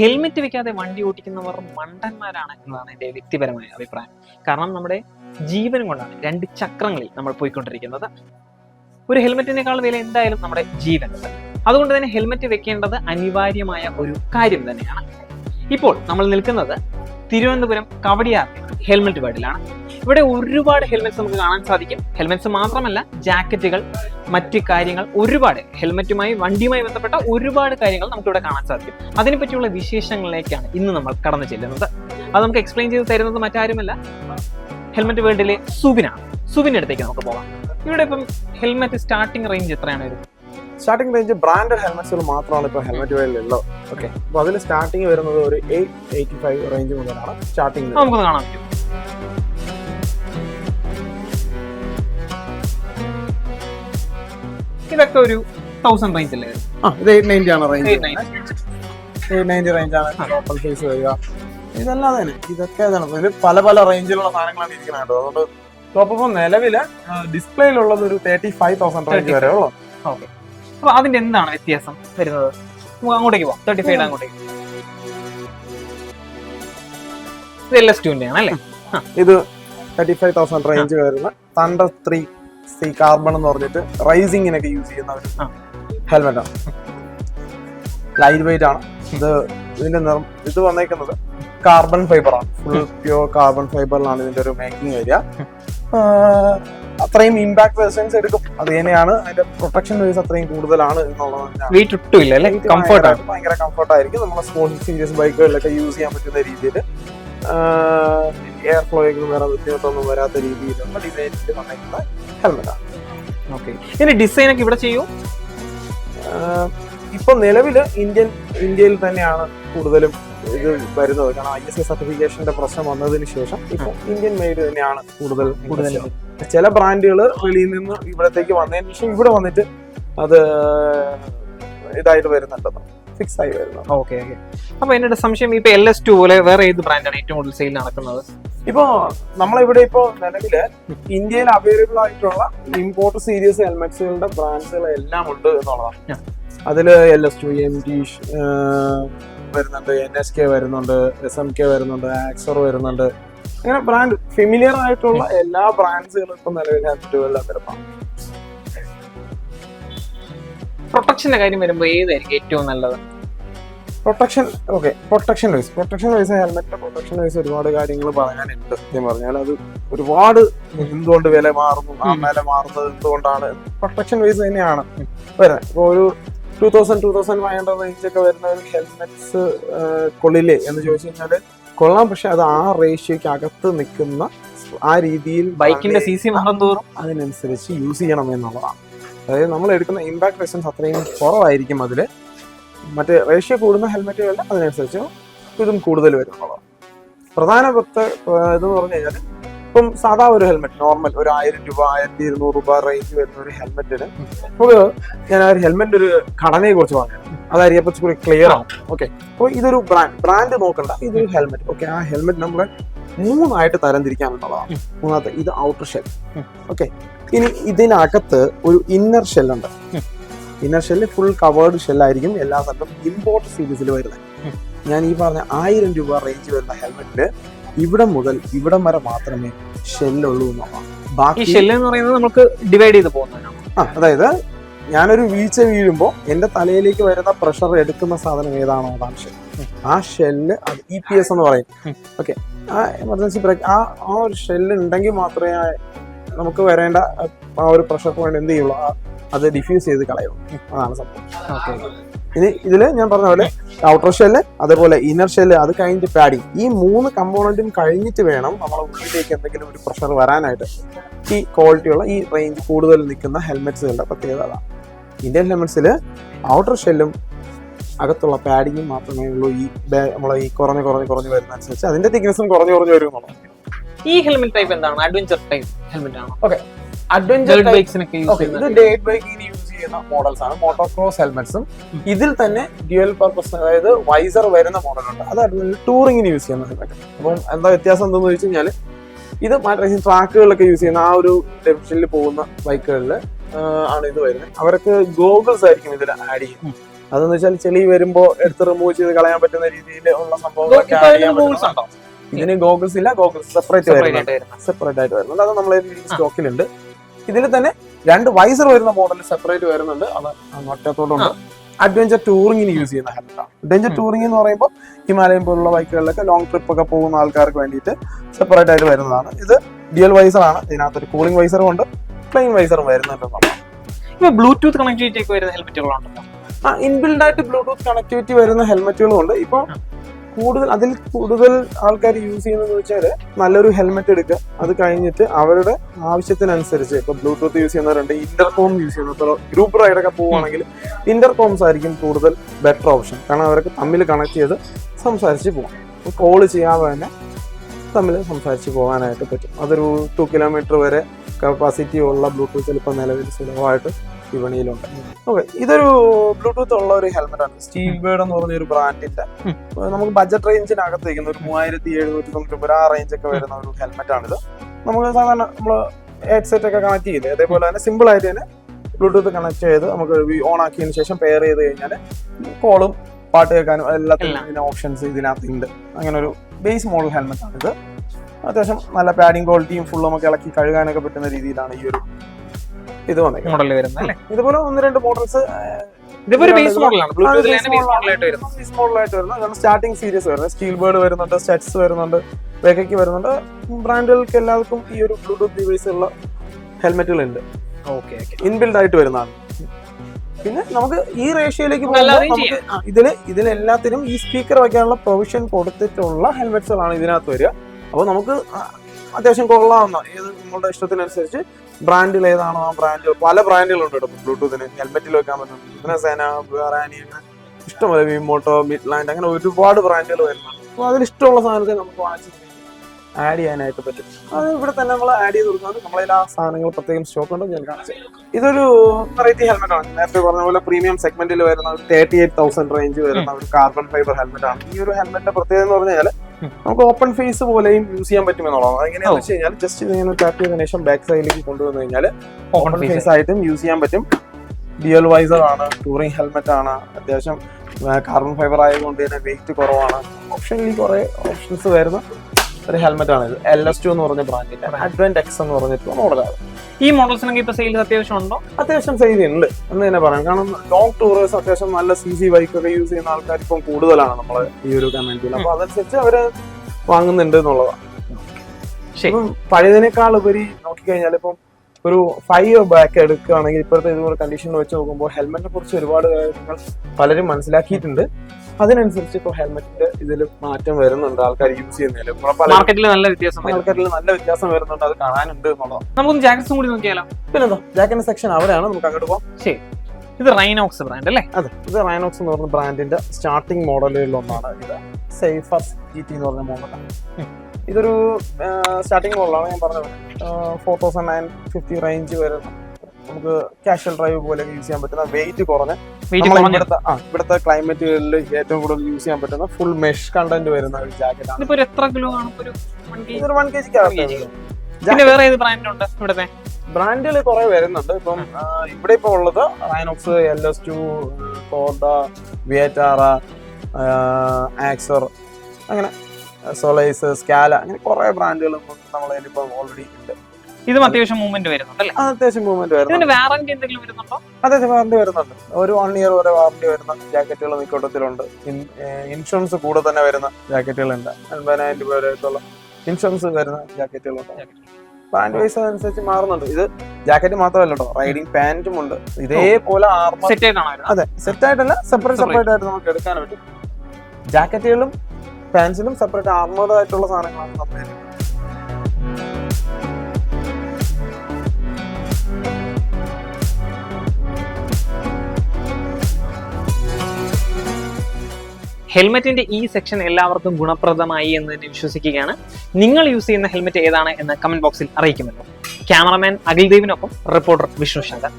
Helmet വെക്കാതെ വണ്ടി ഓടിക്കുന്നവർ മണ്ടന്മാരാണ് എന്നതാണ് എന്റെ വ്യക്തിപരമായ അഭിപ്രായം. കാരണം നമ്മുടെ ജീവൻ കൊണ്ടാണ് രണ്ട് ചക്രങ്ങളിൽ നമ്മൾ പോയിക്കൊണ്ടിരിക്കുന്നത്. ഒരു ഹെൽമെറ്റിനേക്കാൾ വില എന്തായാലും നമ്മുടെ ജീവൻ. അതുകൊണ്ട് തന്നെ ഹെൽമെറ്റ് വെക്കേണ്ടത് അനിവാര്യമായ ഒരു കാര്യം തന്നെയാണ്. ഇപ്പോൾ നമ്മൾ നിൽക്കുന്നത് തിരുവനന്തപുരം കവടിയാർ ഹെൽമെറ്റ് വേർഡിലാണ്. ഇവിടെ ഒരുപാട് ഹെൽമെറ്റ്സ് നമുക്ക് കാണാൻ സാധിക്കും. ഹെൽമെറ്റ്സ് മാത്രമല്ല ജാക്കറ്റുകൾ മറ്റ് കാര്യങ്ങൾ ഒരുപാട് ഹെൽമെറ്റുമായി വണ്ടിയുമായി ബന്ധപ്പെട്ട ഒരുപാട് കാര്യങ്ങൾ നമുക്കിവിടെ കാണാൻ സാധിക്കും. അതിനെപ്പറ്റിയുള്ള വിശേഷങ്ങളിലേക്കാണ് ഇന്ന് നമ്മൾ കടന്നു ചെല്ലുന്നത്. അത് നമുക്ക് എക്സ്പ്ലെയിൻ ചെയ്ത് തരുന്നത് മറ്റാരുമല്ല. ഹെൽമെറ്റ് വേൾഡിലെ സുബിനാണ്. സുബിന്റെ അടുത്തേക്ക് നമുക്ക് പോകാം. ഇവിടെ ഇപ്പം ഹെൽമെറ്റ് സ്റ്റാർട്ടിംഗ് റേഞ്ച് എത്രയാണ് വരുന്നത് സ്റ്റാർട്ടിംഗ് റേഞ്ച് ബ്രാൻഡഡ് ഹെൽമെറ്റ്സുകൾ മാത്രമാണ് ഇപ്പോൾ ഹെൽമെറ്റ് വേൾഡിലുള്ളത് ഓക്കെ അപ്പോൾ അതിൽ സ്റ്റാർട്ടിംഗ് വരുന്നത് ഒരു എയ്റ്റ് എയ്റ്റി ഫൈവ് റേഞ്ച് മുതലാണ് സ്റ്റാർട്ടിംഗ് നമുക്ക് കാണാൻ പറ്റും ഇതൊക്കെ ഒരു തൗസൻഡ് റേഞ്ച് അല്ലേ? ആ ഇത് എയ്റ്റ് നയന്റി ആണ് റേഞ്ച് 890. എയ്റ്റ് നയന്റി റേഞ്ച് ആണ്. ടോട്ടൽ ഫേസ് വരിക. ഇതല്ലാതെ തന്നെ. ഇതൊക്കെ ഇതാണ്. ഇതിൽ പല പല റേഞ്ചിലുള്ള സാധനങ്ങളാണ് ഇരിക്കുന്നത് കേട്ടോ. അതുകൊണ്ട് ടോപ്പ് നിലവിൽ ഡിസ്പ്ലേയിലുള്ളത് ഒരു തേർട്ടി ഫൈവ് തൗസൻഡ് റേഞ്ച് വരെ ഉള്ളു ഓക്കെ അപ്പൊ അതിന്റെ എന്താണ് വ്യത്യാസം വരുന്നത്? അങ്ങോട്ടേക്ക് പോവാം. തേർട്ടി ഫൈവ് അങ്ങോട്ടേക്ക്. ഇത് എൽ എസ് ടുവിന്റെ ആണ് അല്ലേ? ഇത് തേർട്ടി ഫൈവ് തൗസൻഡ് റേഞ്ച് വരുന്ന തണ്ടർ ത്രീ സി കാർബൺ എന്ന് പറഞ്ഞിട്ട് റൈസിങ്ങിനൊക്കെ യൂസ് ചെയ്യുന്ന ഒരു ആണ്. ലൈറ്റ് വെയിറ്റ് ആണ്. ഇത് ഇതിന്റെ നിറം ഇത് വന്നേക്കുന്നത് കാർബൺ ഫൈബർ ആണ്. ഫുൾ പ്യൂർ കാർബൺ ഫൈബറിലാണ് ഇതിന്റെ ഒരു മേക്കിംഗ് ആ, അത്രയും ഇമ്പാക്ട് റെസിസ്റ്റൻസ് എടുക്കും. അത് തന്നെയാണ് അതിന്റെ പ്രൊട്ടക്ഷൻ വൈസ് അത്രയും കൂടുതലാണ് എന്നുള്ളത്. വെയിറ്റ് ഒട്ടുമില്ല അല്ലേ? Weight കംഫർട്ട് ഭയങ്കര- കംഫർട്ടായിരിക്കും കംഫർട്ട് ആയിരിക്കും. നമ്മുടെ സ്പോർട്സ് സീരിയസ് ബൈക്കുകളിലൊക്കെ യൂസ് ചെയ്യാൻ പറ്റുന്ന രീതിയിൽ. എയർ ഫ്ലോയ്ക്ക് വേറെ ബുദ്ധിമുട്ടൊന്നും വരാത്ത രീതിയിലുള്ള ഡിസൈനിൽ വന്നേക്കുന്ന ഹെൽമെറ്റ് ആണ്. ഓക്കെ ഇനി ഡിസൈൻ ഒക്കെ ഇവിടെ ചെയ്യൂ. ഇപ്പൊ നിലവിൽ ഇന്ത്യൻ ഇന്ത്യയിൽ തന്നെയാണ് കൂടുതലും ഇത് വരുന്നത്. കാരണം ഐ എസ് എ സർട്ടിഫിക്കേഷന്റെ പ്രശ്നം വന്നതിന് ശേഷം ഇപ്പോൾ ഇന്ത്യൻ മെയ്ഡ് തന്നെയാണ് കൂടുതൽ കൂടുതൽ ചില ബ്രാൻഡുകൾ വെളിയിൽ നിന്ന് ഇവിടത്തേക്ക് വന്നതിന് ശേഷം ഇവിടെ വന്നിട്ട് അത് ഇതായിട്ട് വരുന്നുണ്ടെന്ന് ഫിക്സ് ആയി വരുന്നു ഓക്കെ ഓക്കെ അപ്പൊ എന്നോട് സംശയം ഇപ്പൊ എൽ എസ് ടു പോലെ വേറെ ഏത് ബ്രാൻഡാണ് ഏറ്റവും കൂടുതൽ സെയിൽ നടക്കുന്നത്? ഇപ്പോ നമ്മളിവിടെ ഇപ്പോ നിലവിൽ ഇന്ത്യയിൽ അവൈലബിൾ ആയിട്ടുള്ള ഇമ്പോർട്ട് സീരീസ് ഹെൽമെറ്റ്സുകളുടെ ബ്രാൻഡ്സുകൾ എല്ലാം ഉണ്ട് എന്നുള്ളതാണ്. അതിൽ L S two M T വരുന്നുണ്ട് എൻ എസ് കെ വരുന്നുണ്ട് എസ് എം കെ വരുന്നുണ്ട് ആക്സർ വരുന്നുണ്ട്. അങ്ങനെ ബ്രാൻഡ് ഫെമിലിയർ ആയിട്ടുള്ള എല്ലാ ബ്രാൻഡ്സുകളും ഇപ്പൊ നിലവിൽ ഹെൽമെറ്റുകളിൽ അവൈലബിൾ ആണ് പ്രൊട്ടക്ഷന്റെ കാര്യം വരുമ്പോൾ ഏതായിരിക്കും ഏറ്റവും നല്ലത്? Protection okay protection wise protection wise helmet protection wise ഒരുപാട് കാര്യങ്ങൾ പറയാനുണ്ട്. സത്യം പറഞ്ഞാൽ അത് ഒരുപാട് എന്തുകൊണ്ട് വില മാറുന്നു ആ വില മാറുന്നത് എന്തുകൊണ്ടാണ്? പ്രൊട്ടക്ഷൻ വൈസ് തന്നെയാണ് വരുന്നത്. ഇപ്പോൾ ഒരു two thousand two thousand five hundred range ഒക്കെ വരുന്ന ഒരു ഹെൽമെറ്റ്സ് കൊള്ളില്ലേ എന്ന് ചോദിച്ചു കഴിഞ്ഞാൽ കൊള്ളാം. പക്ഷെ അത് ആ റേഷ്യോയ്ക്ക് അകത്ത് നിൽക്കുന്ന ആ രീതിയിൽ ബൈക്കിന്റെ സി സി തോറും അതിനനുസരിച്ച് യൂസ് ചെയ്യണം എന്നുള്ളതാണ്. അതായത് നമ്മൾ എടുക്കുന്ന ഇമ്പാക്ട് റേഷൻസ് അത്രയും കുറവായിരിക്കും അതിൽ മറ്റേ റേഷ്യോ കൂടുന്ന ഹെൽമെറ്റുകളുടെ അതിനനുസരിച്ച് ഇതും കൂടുതൽ വരുന്നുള്ളതാണ്. പ്രധാനപ്പെട്ട ഏർ ഇതെന്ന് പറഞ്ഞു കഴിഞ്ഞാൽ ഇപ്പം സാധാ ഒരു ഹെൽമെറ്റ് നോർമൽ ഒരു ആയിരം രൂപ ആയിരത്തി ഇരുന്നൂറ് രൂപ റേഞ്ച് വരുന്ന ഒരു ഹെൽമെറ്റിന് നമുക്ക് ഞാൻ ആ ഒരു ഹെൽമെറ്റ് ഒരു ഘടനയെ കുറിച്ച് പറഞ്ഞു അതായിരിക്കും കുറച്ച് കൂടി ക്ലിയർ ആവും. ഓക്കെ അപ്പോൾ ഇതൊരു ബ്രാൻഡ് ബ്രാൻഡ് നോക്കണ്ട. ഇതൊരു ഹെൽമെറ്റ് ഓക്കെ ആ ഹെൽമെറ്റ് നമ്മൾ മൂന്നായിട്ട് തരംതിരിക്കാമെന്നുള്ളതാണ് മൂന്നാമത്തെ ഇത് ഔട്ടർ ഷെൽ. ഓക്കെ ഇനി ഇതിനകത്ത് ഒരു ഇന്നർ ഷെല്ലുണ്ട് ഉണ്ട്. ഇന്നർ ഷെല്ല് ഫുൾ കവേർഡ് ഷെല്ലായിരിക്കും എല്ലാ സ്ഥലത്തും ഇമ്പോർട്ട് സീരീസിൽ വരുന്നത്. ഞാൻ ഈ പറഞ്ഞ ആയിരം രൂപ റേഞ്ച് വരുന്ന ഹെൽമെറ്റിൽ ഇവിടം മുതൽ ഇവിടം വരെ മാത്രമേ ഷെല്ലുള്ളൂ എന്നുള്ളതാണ് ബാക്കി ഷെല്ല് എന്ന് പറയുന്നത് നമുക്ക് ഡിവൈഡ് ചെയ്ത് പോകുന്നതാണ്. ആ അതായത് ഞാനൊരു വീഴ്ച വീഴുമ്പോൾ എന്റെ തലയിലേക്ക് വരുന്ന പ്രഷർ എടുക്കുന്ന സാധനം ഏതാണോ അതാണ് ഷെൽ ആ ഷെല്ല് അത് ഇ പി എസ് എന്ന് പറയും. ഓക്കെ. ആ എമർജൻസി ബ്രേക്ക് ആ ആ ഒരു ഷെല്ല് ഉണ്ടെങ്കിൽ മാത്രമേ നമുക്ക് വരേണ്ട ആ ഒരു പ്രഷർ പോയിന്റ് എന്ത് ചെയ്യുള്ളൂ? അത് ഡിഫ്യൂസ് ചെയ്ത് കളയുള്ളൂ. അതാണ് സംഭവം. ഓക്കെ. ഇനി ഇതിൽ ഞാൻ പറഞ്ഞ പോലെ ഔട്ടർ ഷെല്ല് അതേപോലെ ഇന്നർ ഷെല്ല് അത് കഴിഞ്ഞിട്ട് പാഡിങ് ഈ മൂന്ന് കമ്പോണന്റും കഴിഞ്ഞിട്ട് വേണം നമ്മളെ ഉള്ളിലേക്ക് എന്തെങ്കിലും ഒരു പ്രഷർ വരാനായിട്ട്. ഈ ക്വാളിറ്റിയുള്ള ഈ റേഞ്ച് കൂടുതൽ നിൽക്കുന്ന ഹെൽമെറ്റ്സുകളുടെ പ്രത്യേകത അതാണ് ഇന്ത്യൻ ഹെൽമെറ്റ്സിൽ ഔട്ടർ ഷെല്ലും അകത്തുള്ള പാഡിങ്ങും മാത്രമേ ഉള്ളൂ. ഈ നമ്മളെ ഈ കുറഞ്ഞ് കുറഞ്ഞ് കുറഞ്ഞ് വരുന്ന അനുസരിച്ച് അതിന്റെ തിക്നെസ്സും കുറഞ്ഞ് കുറഞ്ഞ് വരും ഈ ഹെൽമെറ്റ് ടൈപ്പ് എന്താണ്? അഡ്വഞ്ചർ ടൈപ്പ് ഹെൽമെറ്റ് ആണോ? അഡ്വഞ്ചർ ഡേർട്ട് ബൈക്സിനൊക്കെ ഓക്കെ ഇത് ഡേ ഡേറ്റ് ബൈക്കിന് യൂസ് ചെയ്യുന്ന മോഡൽസ് ആണ്. മോട്ടോക്രോസ് ഹെൽമെറ്റ്സും ഇതിൽ തന്നെ ഡ്യുവൽ പർപ്പസ് അതായത് വൈസർ വരുന്ന മോഡലുണ്ട് അതായിരുന്നു ടൂറിങ്ങിന് യൂസ് ചെയ്യുന്ന ഹെൽമെറ്റ് അപ്പം എന്താ വ്യത്യാസം എന്തെന്ന് ചോദിച്ചു കഴിഞ്ഞാൽ ഇത് റേസിംഗ് ട്രാക്കുകളിലൊക്കെ യൂസ് ചെയ്യുന്ന ആ ഒരു ഡിവിഷനിൽ പോകുന്ന ബൈക്കുകളിൽ ആണ് ഇത് വരുന്നത്. അവർക്ക് ഗോഗിൾസ് ആയിരിക്കും ഇതിൽ ആഡ് ചെയ്യും അതെന്ന് വെച്ചാൽ ചെളി വരുമ്പോ എടുത്ത് റിമൂവ് ചെയ്ത് കളയാൻ പറ്റുന്ന രീതിയിൽ ഉള്ള സംഭവങ്ങളൊക്കെ ചെയ്യാൻ ഇതിന് ഗോഗിൾസ് ഇല്ല ഗോഗിൾസ് സെപ്പറേറ്റ് സെപ്പറേറ്റ് ആയിട്ട് വരുന്നത്. സെപ്പറേറ്റ് ആയിട്ട് വരുന്നുണ്ട്. അത് നമ്മളെ സ്റ്റോക്കിലുണ്ട് ഇതിൽ തന്നെ രണ്ട് വൈസർ വരുന്ന മോഡൽ സെപ്പറേറ്റ് വരുന്നുണ്ട്. അത് ഒറ്റത്തോടുണ്ട് അഡ്വഞ്ചർ ടൂറിങ്ങിന് യൂസ് ചെയ്യുന്ന ഹെൽമെറ്റാണ് അഡ്വഞ്ചർ ടൂറിംഗ് എന്ന് പറയുമ്പോൾ ഹിമാലയം പോലുള്ള ബൈക്കുകളിലൊക്കെ ലോങ് ട്രിപ്പ് ഒക്കെ പോകുന്ന ആൾക്കാർക്ക് വേണ്ടിയിട്ട് സെപ്പറേറ്റ് ആയിട്ട് വരുന്നതാണ്. ഇത് ഡ്യുവൽ വൈസർ ആണ്. ഇതിനകത്തൊരു കൂളിംഗ് വൈസറും ഉണ്ട്. പ്ലെയിൻ വൈസറും വരുന്നുണ്ട് ഇപ്പൊ ബ്ലൂടൂത്ത് കണക്ടിവിറ്റി ഒക്കെ വരുന്ന ഹെൽമെറ്റുകളുണ്ടല്ലോ ആ ഇൻബിൽഡ് ആയിട്ട് ബ്ലൂടൂത്ത് കണക്ടിവിറ്റി വരുന്ന ഹെൽമെറ്റുകളും ഉണ്ട്. ഇപ്പൊ കൂടുതൽ അതിൽ കൂടുതൽ ആൾക്കാർ യൂസ് ചെയ്യുന്നതെന്ന് വെച്ചാൽ നല്ലൊരു ഹെൽമെറ്റ് എടുക്കുക. അത് കഴിഞ്ഞിട്ട് അവരുടെ ആവശ്യത്തിനനുസരിച്ച് ഇപ്പൊ ബ്ലൂടൂത്ത് യൂസ് ചെയ്യുന്നവരുണ്ട് ഇന്റർകോം യൂസ് ചെയ്യുന്ന ഗ്രൂപ്പ് റൈഡൊക്കെ പോവുകയാണെങ്കിൽ ഇന്റർകോംസ് ആയിരിക്കും കൂടുതൽ ബെറ്റർ ഓപ്ഷൻ കാരണം അവർക്ക് തമ്മിൽ കണക്ട് ചെയ്ത് സംസാരിച്ച് പോകാം കോൾ ചെയ്യാതെ തന്നെ തമ്മിൽ സംസാരിച്ച് പോകാനായിട്ട് പറ്റും. അതൊരു ടു കിലോമീറ്റർ വരെ കപ്പാസിറ്റി ഉള്ള ബ്ലൂടൂത്ത് ചിലപ്പോൾ നിലവിൽ സുലഭമായിട്ട് വിപണിയിലുണ്ട്. ഓക്കെ ഇതൊരു ബ്ലൂടൂത്ത് ഉള്ള ഒരു ഹെൽമെറ്റ് ആണ്. സ്റ്റീൽ ബേർഡ് എന്ന് പറഞ്ഞ ഒരു ബ്രാൻഡിന്റെ. നമുക്ക് ബഡ്ജറ്റ് റേഞ്ചിനകത്ത് വയ്ക്കുന്ന ഒരു മൂവായിരത്തി എഴുന്നൂറ്റി തൊണ്ണൂറ്റി ആ റേഞ്ച് ഒക്കെ വരുന്ന ഒരു ഹെൽമെറ്റ് ആണിത്. നമുക്ക് സാധാരണ നമ്മൾ ഹെഡ്സെറ്റ് ഒക്കെ കണക്ട് ചെയ്ത് അതേപോലെ തന്നെ സിമ്പിൾ ആയിട്ട് തന്നെ ബ്ലൂടൂത്ത് കണക്ട് ചെയ്ത് നമുക്ക് ഓൺ ആക്കിയതിന് ശേഷം പെയർ ചെയ്ത് കഴിഞ്ഞാൽ കോളും പാട്ട് കേൾക്കാനും എല്ലാത്തിനും ഓപ്ഷൻസ് ഇതിനകത്ത് ഉണ്ട് അങ്ങനെ ഒരു ബേസ് മോഡൽ ഹെൽമെറ്റ് ആണിത്. അത്യാവശ്യം നല്ല പാഡിങ് ക്വാളിറ്റിയും ഫുള്ളും നമുക്ക് ഇളക്കി കഴുകാനൊക്കെ പറ്റുന്ന രീതിയിലാണ് ഈ ഒരു ഇത് വന്നേക്കുന്നത് മോഡൽ വരുന്നത് അല്ലേ? ഇതുപോലെ ഒന്ന് രണ്ട് മോഡൽസ് ഇതിപ്പോ ഒരു ബേസ് മോഡലാണ് ബേസ് മോഡലായിട്ട് വരുന്നത്. സ്റ്റാർട്ടിംഗ് സീരീസ് വരുന്നത്. സ്റ്റീൽ ബേർഡ് വരുന്നുണ്ട് സ്റ്റെറ്റ്സ് വരുന്നുണ്ട് വേഗയ്ക്ക് വരുന്നുണ്ട്. ബ്രാൻഡുകൾക്ക് എല്ലാവർക്കും ഈ ഒരു ബ്ലൂടൂത്ത് ഡിവൈസ് ഉള്ള ഹെൽമെറ്റുകൾ ഉണ്ട് ഇൻബിൽഡ് ആയിട്ട് വരുന്നതാണ്. പിന്നെ നമുക്ക് ഈ റേഷ്യോയിലേക്ക് പോകുമ്പോൾ നമുക്ക് ആ, ഇതിൽ ഇതിലെല്ലാത്തിനും ഈ സ്പീക്കർ വയ്ക്കാനുള്ള പ്രൊവിഷൻ കൊടുത്തിട്ടുള്ള ഹെൽമെറ്റ്സുകളാണ് ഇതിനകത്ത് വരിക. അപ്പോൾ നമുക്ക് അത്യാവശ്യം കൊള്ളാവുന്ന ഏത് നിങ്ങളുടെ ഇഷ്ടത്തിനനുസരിച്ച് ബ്രാൻഡിൽ ഏതാണോ ആ ബ്രാൻഡ് പല ബ്രാൻഡുകളുണ്ട് കേട്ടോ. ബ്ലൂടൂത്തിന് ഹെൽമെറ്റിൽ വെക്കാൻ പറ്റും സേന റാനി ഇഷ്ടംപോലെ വിമോട്ടോ മിഡ് ലാൻഡ് അങ്ങനെ ഒരുപാട് ബ്രാൻഡുകൾ വരുന്നുണ്ട്. അപ്പോൾ അതിലിഷ്ടമുള്ള സാധനത്തെ നമുക്ക് വാങ്ങിച്ച് ആഡ് ചെയ്യാനായിട്ട് പറ്റും. അത് ഇവിടെ തന്നെ നമ്മൾ ആഡ് ചെയ്ത് കൊടുക്കുന്നത് നമ്മളതിൽ ആ സാധനങ്ങൾ പ്രത്യേകം സ്റ്റോക്ക് ഉണ്ടോ ഞാൻ കാണിച്ചു ഇതൊരു വെറൈറ്റി ഹെൽമെറ്റ് ആണ്. നേരത്തെ പറഞ്ഞ പോലെ പ്രീമിയം സെഗ്മെന്റിൽ വരുന്ന ഒരു തേർട്ടി എയ്റ്റ് തൗസൻഡ് റേഞ്ച് വരുന്ന ഒരു കാർബൺ ഫൈബർ ഹെൽമെറ്റ് ആണ്. ഈ ഒരു ഹെൽമെറ്റിന്റെ പ്രത്യേകത എന്ന് പറഞ്ഞാൽ. നമുക്ക് ഓപ്പൺ ഫേസ് പോലെയും യൂസ് ചെയ്യാൻ പറ്റുമെന്നുള്ളതാണ്. അതെങ്ങനെയാണെന്ന് വെച്ച് കഴിഞ്ഞാൽ ജസ്റ്റ് ഇതിങ്ങനെ ടാപ്പ് ചെയ്തതിനു ശേഷം ബാക്ക് സൈഡിലേക്ക് കൊണ്ടുവന്നു കഴിഞ്ഞാൽ ഓപ്പൺ ഫേസ് ആയിട്ടും യൂസ് ചെയ്യാൻ പറ്റും. ഡിയൽ വൈസർ ആണ് ടൂറിംഗ് ഹെൽമെറ്റ് ആണ് അത്യാവശ്യം കാർബൺ ഫൈബർ ആയതുകൊണ്ട് തന്നെ വെയിറ്റ് കുറവാണ്. ഓപ്ഷനിൽ കുറെ ഓപ്ഷൻസ് വരുന്ന ഒരു ഹെൽമെറ്റ് ആണ് ഇത്. എൽ എസ് ടു എന്ന് പറഞ്ഞ ബ്രാൻഡിന്റെ അഡ്വന്റ് എക്സ് എന്ന് പറഞ്ഞിട്ടുള്ള മോഡലാണ് ഈ മോഡൽസിനൊക്കെ ഇപ്പൊ സെയിൽസ് അത്യാവശ്യം ഉണ്ടോ? അത്യാവശ്യം സെയിൽ ഉണ്ട് എന്ന് തന്നെ പറയാം. കാരണം ലോങ് ടൂറേഴ്സ് അത്യാവശ്യം നല്ല സി സി ബൈക്ക് ഒക്കെ യൂസ് ചെയ്യുന്ന ആൾക്കാർ ഇപ്പം കൂടുതലാണ് നമ്മൾ ഈ ഒരു കമ്മ്യൂണിറ്റിയിൽ അപ്പൊ അതനുസരിച്ച് അവർ വാങ്ങുന്നുണ്ട് എന്നുള്ളതാണ് പഴയതിനേക്കാൾ ഉപരി നോക്കിക്കഴിഞ്ഞാൽ ഇപ്പം ഒരു ഫൈവ് ഇയർ ബാക്ക് എടുക്കുകയാണെങ്കിൽ ഇപ്പോഴത്തെ ഇതുപോലെ കണ്ടീഷൻ വെച്ച് നോക്കുമ്പോൾ ഹെൽമെറ്റിനെ കുറിച്ച് ഒരുപാട് കാര്യങ്ങൾ പലരും മനസ്സിലാക്കിയിട്ടുണ്ട്. അതിനനുസരിച്ച് ഇപ്പോൾ ഹെൽമെറ്റിന്റെ ഇതിൽ മാറ്റം വരുന്നുണ്ട്. ആൾക്കാർ യൂസ് ചെയ്യുന്നതിൽ പല മാർക്കറ്റിൽ നല്ല വ്യത്യാസം ആൾക്കാരിൽ നല്ല വ്യത്യാസം വരുന്നുണ്ട്. അത് കാണാനുണ്ട് എന്നുള്ളതാണ്. നമുക്കൊന്ന് ജാക്കറ്റ്സും കൂടി നോക്കിയാലോ? പിന്നെന്താ? ജാക്കറ്റ് സെക്ഷൻ അവിടെയാണ്. നമുക്ക് അങ്ങോട്ട് പോകാം ശരി. ഇത് റൈനോക്സ് ബ്രാൻഡ് അല്ലേ? അതെ. ഇത് റൈനോക്സ് എന്ന് പറഞ്ഞ ബ്രാൻഡിന്റെ സ്റ്റാർട്ടിംഗ് മോഡലുകളിൽ ഒന്നാണ് ഇത്. സേഫസ് ജി ടി എന്ന് പറഞ്ഞ മോഡലാണ്. ഇതൊരു സ്റ്റാർട്ടിംഗ് മോഡലാണ് ഞാൻ പറഞ്ഞത്. Four thousand nine fifty range വരുന്ന നമുക്ക് കാഷ്വൽ ഡ്രൈവ് പോലെ യൂസ് ചെയ്യാൻ പറ്റുന്ന വെയിറ്റ് കുറഞ്ഞ ഇവിടുത്തെ ആ ഇവിടുത്തെ ക്ലൈമറ്റുകളിൽ ഏറ്റവും കൂടുതൽ യൂസ് ചെയ്യാൻ പറ്റുന്ന ഫുൾ മെഷ് കണ്ടന്റ് വരുന്ന ഒരു ജാക്കറ്റ് ഒരു എത്ര കിലോ ആണ്? ഒരു വൺ കെ ഇതൊരു വൺ കെ ജിക്ക് പിന്നെ വേറെ ഏത് ബ്രാൻഡ് ഇവിടുത്തെ? ബ്രാൻഡുകൾ കുറെ വരുന്നുണ്ട്. ഇപ്പം ഇവിടെ ഇപ്പൊ ഉള്ളത് റൈനോക്സ് എൽ എസ് ടു കോഡ വിയറ്റാറ ആക്സർ അങ്ങനെ സൊളൈസ് സ്കാല അങ്ങനെ കുറെ ബ്രാൻഡുകൾ നമ്മൾ ഇപ്പൊ ഓൾറെഡി ഉണ്ട്. ഇതും അത്യാവശ്യം മൂവ്മെന്റ് വരുന്നുണ്ടല്ലേ അത് അത്യാവശ്യം മൂവ്മെന്റ് വരുന്നുണ്ട്. വാറന്റി എന്തെങ്കിലും വരുന്നുണ്ടോ? അത്യാവശ്യം വാറണ്ടി വരുന്നുണ്ട്. ഒരു വൺ ഇയർ വരെ വാറണ്ടി വരുന്ന ജാക്കറ്റുകൾ നിക്കൂട്ടത്തിലുണ്ട് ഇൻഷുറൻസ് കൂടെ തന്നെ വരുന്ന ജാക്കറ്റുകളുണ്ട്. അൻപതിനായിരം രൂപ വരെയായിട്ടുള്ള ഇൻഷുറൻസ് വരുന്ന ജാക്കറ്റുകളുണ്ട്. പാന്റ് വൈസ് അനുസരിച്ച് മാറുന്നുണ്ട്. ഇത് ജാക്കറ്റ് മാത്രമല്ല കേട്ടോ റൈഡിങ് പാന്റും ഉണ്ട്. ഇതേപോലെ അതെ സെറ്റ് ആയിട്ടല്ല സെപ്പറേറ്റ് സെപ്പറേറ്റ് ആയിട്ട് നമുക്ക് എടുക്കാൻ പറ്റും. ജാക്കറ്റുകളും പാൻസിലും സെപ്പറേറ്റ് ആർമേഡായിട്ടുള്ള സാധനങ്ങളാണ് നമ്മൾ ഹെൽമെറ്റിന്റെ ഈ സെക്ഷൻ എല്ലാവർക്കും ഗുണപ്രദമായി എന്ന് തന്നെ വിശ്വസിക്കുകയാണ്. നിങ്ങൾ യൂസ് ചെയ്യുന്ന ഹെൽമെറ്റ് ഏതാണ് എന്ന് കമന്റ് ബോക്സിൽ അറിയിക്കുമല്ലോ. ക്യാമറമാൻ അഖിൽദേവിനൊപ്പം റിപ്പോർട്ടർ വിഷ്ണു ശങ്കർ.